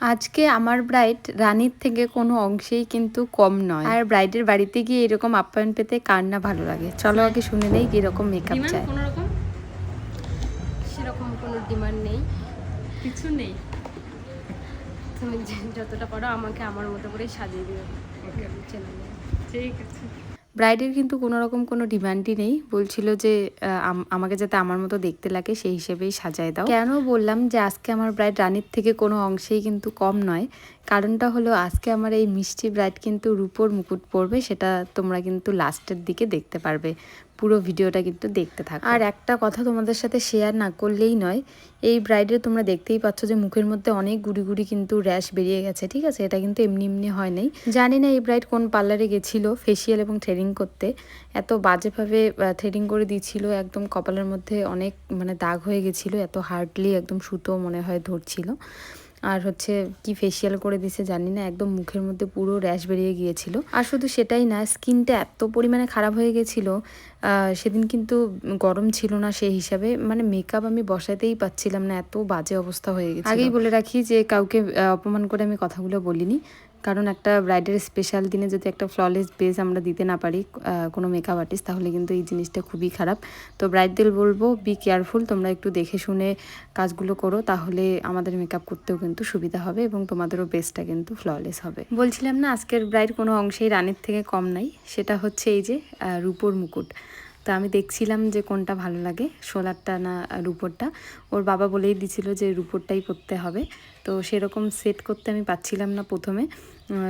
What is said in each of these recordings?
আজকে আমার ব্রাইড রানীর থেকে কোনো অংশেই কিন্তু কম নয়। আর ব্রাইডের বাড়িতে গিয়ে এরকম আপ্যায়ন পেতে কার না ভালো লাগে? চলো আগে শুনে নেই কীরকম মেকআপ চায়। কোনো রকম? সেরকম কোনো ডিমান্ড নেই। কিছু নেই। তুমি যতটা পারো আমাকে আমার মতো করে সাজিয়ে দিও। ঠিক আছে। ব্রাইডের কিন্তু কোনো রকম কোনো ডিমান্ডই নেই। বলছিল যে আমাকে যাতে আমার মতো দেখতে লাগে, সেই হিসেবেই সাজায় দাও। কেন বললাম যে, আজকে আমার ব্রাইড রানীর থেকে কোনো অংশেই কিন্তু কম নয়। কারণটা হলো আজকে আমার এই মিষ্টি ব্রাইড কিন্তু রূপোর মুকুট পরবে, সেটা তোমরা কিন্তু লাস্টের দিকে দেখতে পারবে। পুরো ভিডিওটা কিন্তু দেখতে থাকো। আর একটা কথা তোমাদের সাথে শেয়ার না করলেই নয়, এই ব্রাইডের তোমরা দেখতেই পাচ্ছ যে মুখের মধ্যে অনেক গুড়ি গুড়ি কিন্তু র্যাশ বেরিয়ে গেছে, ঠিক আছে? এটা কিন্তু এমনি এমনি হয় নাই। জানি না এই ব্রাইড কোন পার্লারে গেছিল ফেসিয়াল এবং থ্রেডিং করতে। এত বাজেভাবে থ্রেডিং করে দিয়েছিল একদম কপালের মধ্যে অনেক মানে দাগ হয়ে গেছিল, এত হার্ডলি একদম সুতো মনে হয় ধরছিল। আর হচ্ছে কি ফেসিয়াল করে দিছে জানি না, একদম মুখের মধ্যে পুরো র্যাশ বেরিয়ে গিয়েছিল। আর শুধু সেটাই না স্কিনটা এত পরিমাণে খারাপ হয়ে গেছিল সেদিন কিন্তু গরম ছিল না সেই হিসাবে। মানে মেকআপ আমি বসাতেই পাচ্ছিলাম না, এত বাজে অবস্থা হয়ে গেছে আগেই বলে রাখি যে কাউকে অপমান করে আমি কথাগুলো বলিনি। কারণ একটা ব্রাইডের স্পেশাল দিনে যদি একটা ফ্ললেস বেস আমরা দিতে না পারি কোনো মেকআপ আর্টিস্ট তাহলে কিন্তু এই জিনিসটা খুবই খারাপ। তো ব্রাইডদের বলব বি কেয়ারফুল তোমরা একটু দেখে শুনে কাজগুলো করো, তাহলে আমাদের মেকআপ করতেও কিন্তু সুবিধা হবে এবং তোমাদেরও বেসটা কিন্তু ফ্ললেস হবে। বলছিলাম না, আজকের ব্রাইড কোনো অংশেই রানের থেকে কম নাই। সেটা হচ্ছে এই যে রূপোর মুকুট। তো আমি দেখছিলাম যে কোনটা ভালো লাগে, সোলারটা না রুপোরটা। ওর বাবা বলেই দিছিল যে রুপোরটাই পরতে হবে। তো সেরকম সেট করতে আমি পাচ্ছিলাম না প্রথমে।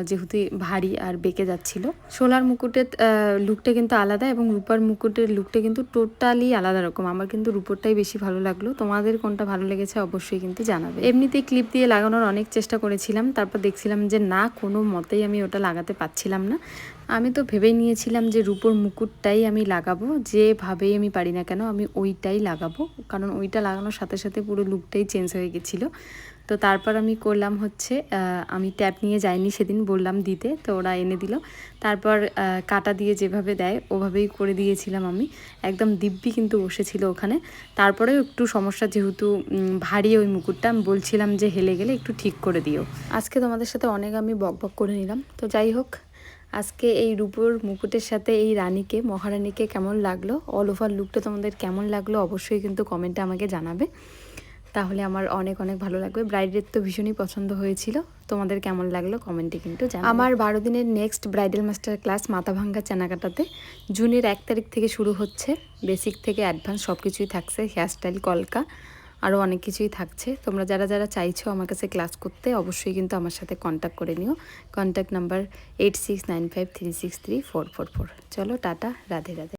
যেহেতু ভারী আর বেঁকে যাচ্ছিল। সোলার মুকুটের লুকটা কিন্তু আলাদা এবং রূপার মুকুটের লুকটা কিন্তু টোটালি আলাদা রকম। আমার কিন্তু রুপোরটাই বেশি ভালো লাগল। তোমাদের কোনটা ভালো লেগেছে অবশ্যই কিন্তু জানাবে। এমনিতেই ক্লিপ দিয়ে লাগানোর অনেক চেষ্টা করেছিলাম, তারপর দেখছিলাম যে না, কোনো মতেই আমি ওটা লাগাতে পারছিলাম না। আমি তো ভেবেই নিয়েছিলাম যে রূপোর মুকুটটাই আমি লাগাবো, যেভাবেই আমি পারি না কেন আমি ওইটাই লাগাবো। কারণ ওইটা লাগানোর সাথে সাথে পুরো লুকটাই চেঞ্জ হয়ে গেছিল। তো তারপর আমি করলাম হচ্ছে আমি ট্যাপ নিয়ে যাইনি সেদিন, বললাম দিতে, তো ওরা এনে দিল। তারপর কাটা দিয়ে যেভাবে দেয়, ওভাবেই করে দিয়েছিলাম আমি। একদম দিব্যি কিন্তু বসেছিল ওখানে। তারপরেও একটু সমস্যা যেহেতু ভারী ওই মুকুটটা, আমি বলছিলাম যে হেলে গেলে একটু ঠিক করে দিও। আজকে তোমাদের সাথে অনেক আমি বক বক করে নিলাম। তো যাই হোক, আজকে এই রূপোর মুকুটের সাথে এই রানীকে, মহারানীকে কেমন লাগল অল ওভার লুকটা তোমাদের কেমন লাগল, অবশ্যই কিন্তু কমেন্টে আমাকে জানাবে। তাহলে আমার অনেক অনেক ভালো লাগবে। ব্রাইডের তো ভীষণই পছন্দ হয়েছিল। তোমাদের কেমন লাগল কমেন্টে কিন্তু আমার বারো দিনের নেক্সট ব্রাইডাল মাস্টার ক্লাস মাথা ভাঙ্গা চানাকাটাতে জুনের এক তারিখ থেকে শুরু হচ্ছে। বেসিক থেকে অ্যাডভান্স সব কিছুই থাকছে। হেয়ারস্টাইল কলকা আরও অনেক কিছুই থাকছে। তোমরা যারা যারা চাইছো আমার কাছে ক্লাস করতে, অবশ্যই কিন্তু আমার সাথে কন্ট্যাক্ট করে নিও। Contact number eight six nine five three six three four four four চলো, টাটা, রাধে রাধে।